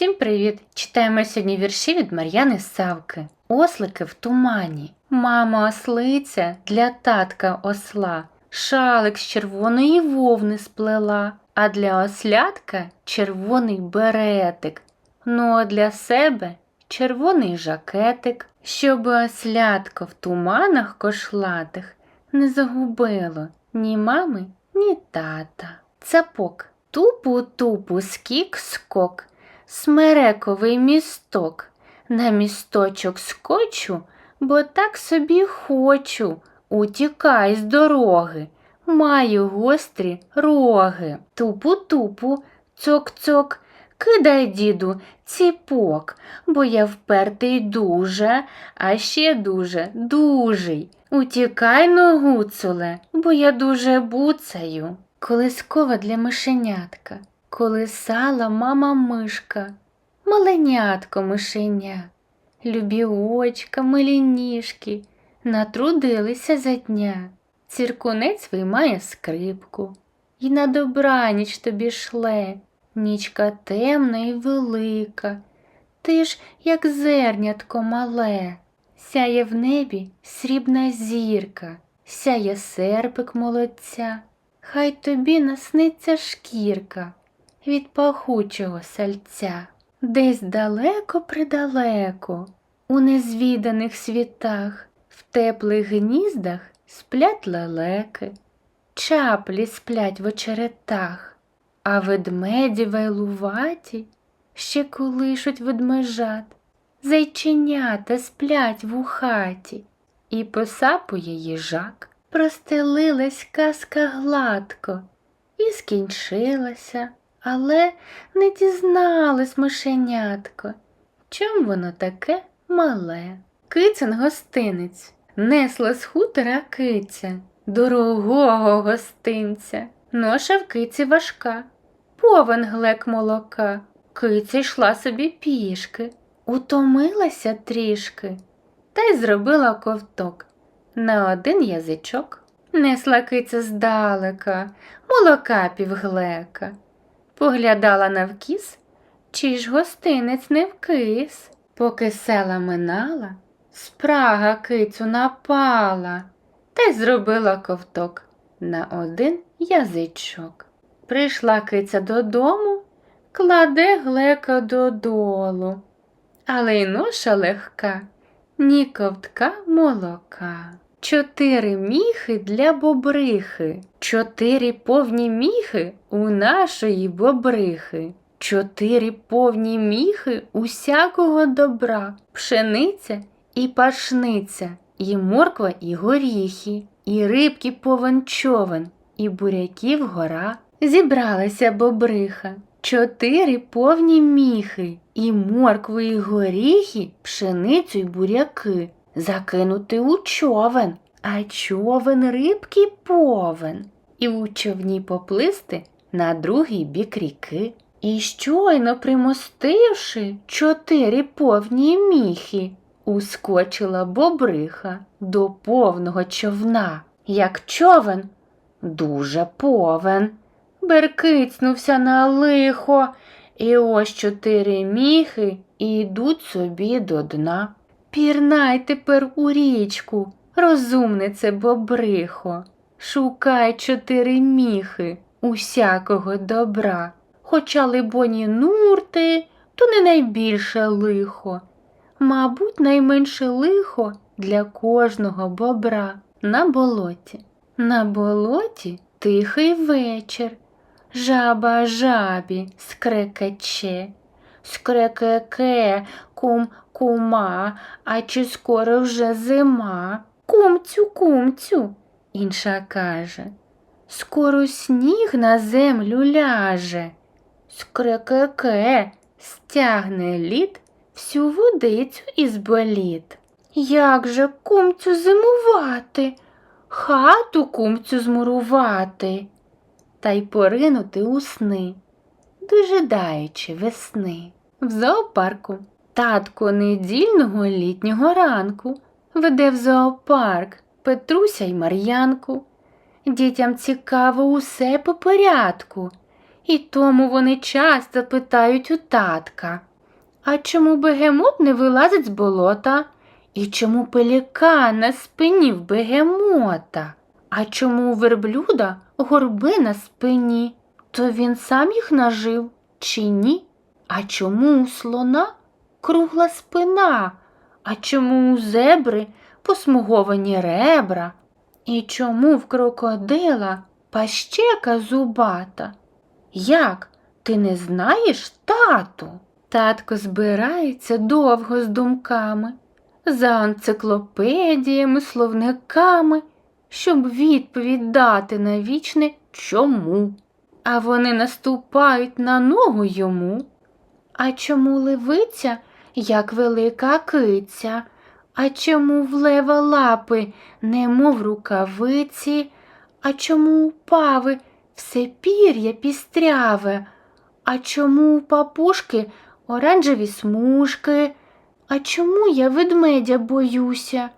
Всім привіт! Читаємо сьогодні вірші від Мар'яни Савки. Ослики в тумані. Мама ослиця для татка осла. Шалик з червоної вовни сплела, а для ослятка червоний беретик. Ну а для себе червоний жакетик, щоб ослятко в туманах кошлатих не загубило ні мами, ні тата. Цапок. Тупу-тупу, скік-скок, смерековий місток. На місточок скочу, бо так собі хочу. Утікай з дороги, маю гострі роги. Тупу-тупу, цок-цок, кидай, діду, ціпок, бо я впертий дуже, а ще дуже дужий. Утікай, ну, гуцуле, бо я дуже буцаю. Колискова для мишенятка, колисала мама мишка, маленятко мишеня, любі очка, милі ніжки, натрудилися за дня. Ціркунець виймає скрипку, і на добраніч тобі шле, нічка темна і велика, ти ж, як зернятко мале, сяє в небі срібна зірка, сяє серпик молодця. Хай тобі насниться шкірка від пахучого сальця, десь далеко придалеко, у незвіданих світах, в теплих гніздах сплять лелеки, чаплі сплять в очеретах, а ведмеді вайлуваті ще колишуть ведмежат, зайченята сплять в хаті, і посапує їжак. Простелилась казка гладко і скінчилася, але не дізналась мишенятко, чом воно таке мале. Кицин гостинець несла з хутора киця, дорогого гостинця, ноша в киці важка, повен глек молока, киця йшла собі пішки, утомилася трішки, та й зробила ковток на один язичок. Несла киця здалека, молока півглека, поглядала навкіс, чи ж гостинець не вкис. Поки села минала, спрага кицю напала, та й зробила ковток на один язичок. Прийшла киця додому, кладе глека додолу, але й ноша легка, ні ковтка молока. Чотири міхи для бобрихи, чотири повні міхи у нашої бобрихи, чотири повні міхи усякого добра, пшениця і пашниця, і морква, і горіхи, і рибки повен човен, і буряків гора. Зібралася бобриха, чотири повні міхи, і моркви, і горіхи, пшеницю й буряки закинути у човен, а човен рибки повен, і у човні поплисти на другий бік ріки. І щойно примостивши чотири повні міхи, ускочила бобриха до повного човна, як човен дуже повен. Беркицнувся на лихо, і ось чотири міхи і йдуть собі до дна. Пірнай тепер у річку, розумнице бобрихо, шукай чотири міхи усякого добра, хоча либоні нурти, то не найбільше лихо, мабуть, найменше лихо для кожного бобра. На болоті. На болоті тихий вечір, жаба жабі скрекече, скрекеке, кум кума, а чи скоро вже зима? Кумцю, кумцю, інша каже. Скоро сніг на землю ляже. Скрекеке стягне лід всю водицю із боліт. Як же кумцю зимувати, хату кумцю змурувати, та й поринути у сни, дожидаючи весни. В зоопарку татко недільного літнього ранку веде в зоопарк Петруся й Мар'янку. Дітям цікаво усе по порядку, і тому вони часто питають у татка А чому бегемот не вилазить з болота? І чому пелікан на спині в бегемота? А чому у верблюда горби на спині? То він сам їх нажив чи ні? А чому у слона кругла спина? А чому у зебри посмуговані ребра? І чому в крокодила пащека зубата? Як? Ти не знаєш, тату? Татко збирається довго з думками, за енциклопедіями, словниками, щоб відповідь дати на вічне чому. А вони наступають на ногу йому. А чому левиця, як велика киця? А чому в лева лапи, немов рукавиці? А чому у пави все пір'я пістряве? А чому у папушки оранжеві смужки? А чому я ведмедя боюся?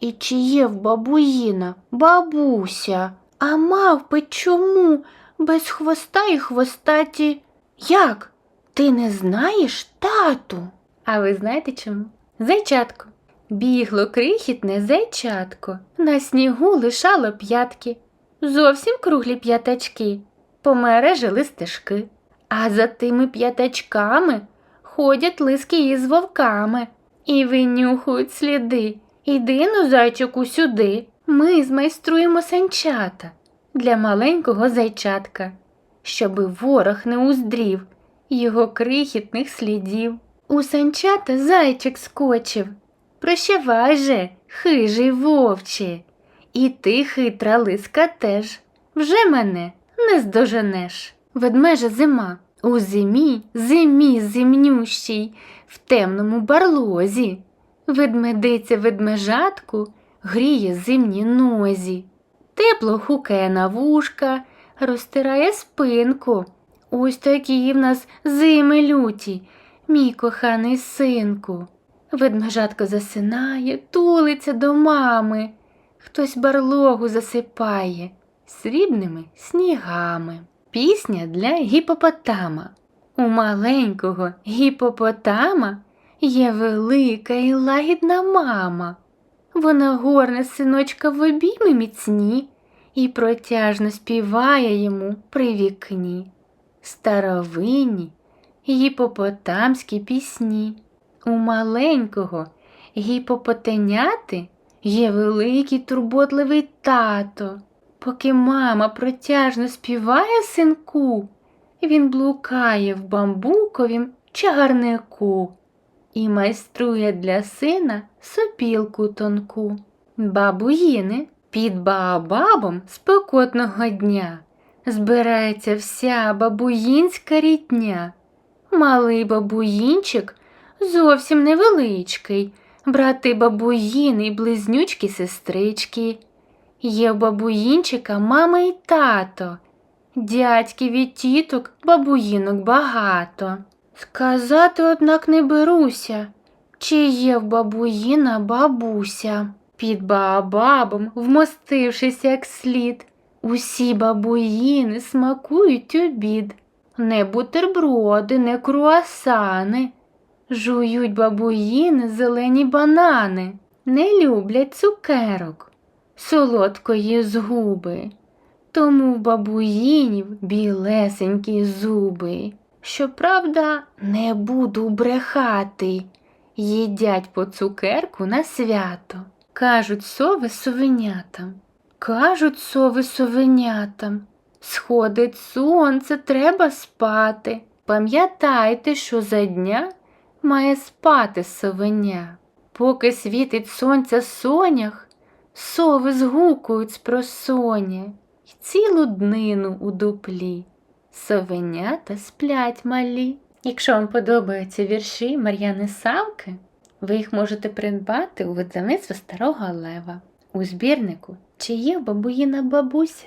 І чи є в бабуїна бабуся? А мавпи чому без хвоста і хвостаті? Як? Ти не знаєш, тату? А ви знаєте чому? Зайчатко. Бігло крихітне зайчатко, на снігу лишало п'ятки, зовсім круглі п'ятачки, помережили стежки. А за тими п'ятачками ходять лиски із вовками і винюхують сліди. Іди ну, зайчику, сюди. Ми змайструємо санчата для маленького зайчатка, щоби ворог не уздрів його крихітних слідів. У санчата зайчик скочив. Прощавай же, хижий вовче, і ти, хитра лиска, теж вже мене не здоженеш. Ведмежа зима у зимі, зимі зимнющій, в темному барлозі. Ведмедиця ведмежатку гріє зимні нозі, тепло хукає на вушка, розтирає спинку. Ось такі в нас зими люті, мій коханий синку. Ведмежатко засинає, тулиться до мами. Хтось барлогу засипає срібними снігами. Пісня для гіпопотама. У маленького гіпопотама є велика і лагідна мама. Вона горне синочка в обійми міцні і протяжно співає йому при вікні. Старовинні гіпопотамські пісні. У маленького гіпопотеняти є великий турботливий тато. Поки мама протяжно співає синку, він блукає в бамбуковім чагарнику і майструє для сина сопілку тонку. Бабуїни під баобабом спекотного дня збирається вся бабуїнська рідня. Малий бабуїнчик зовсім невеличкий, брати бабуїни й близнючки сестрички. Є у бабуїнчика мама й тато, дядьків і тіток бабуїнок багато. Сказати, однак, не беруся, чи є в бабуїна бабуся. Під баобабом, вмостившись як слід, усі бабуїни смакують обід. Не бутерброди, не круасани. Жують бабуїни зелені банани, не люблять цукерок, солодкої згуби. Тому в бабуїнів білесенькі зуби. Щоправда, не буду брехати, їдять по цукерку на свято. Кажуть сови совенятам, кажуть сови совенятам. Сходить сонце, треба спати. Пам'ятайте, що за дня має спати совеня. Поки світить сонця сонях, сови згукують з просоня й цілу днину у дуплі. Совенята сплять малі. Якщо вам подобаються вірші Мар'яни Савки, ви їх можете придбати у видавництві Старого Лева у збірнику Чи є бабуїна бабуся.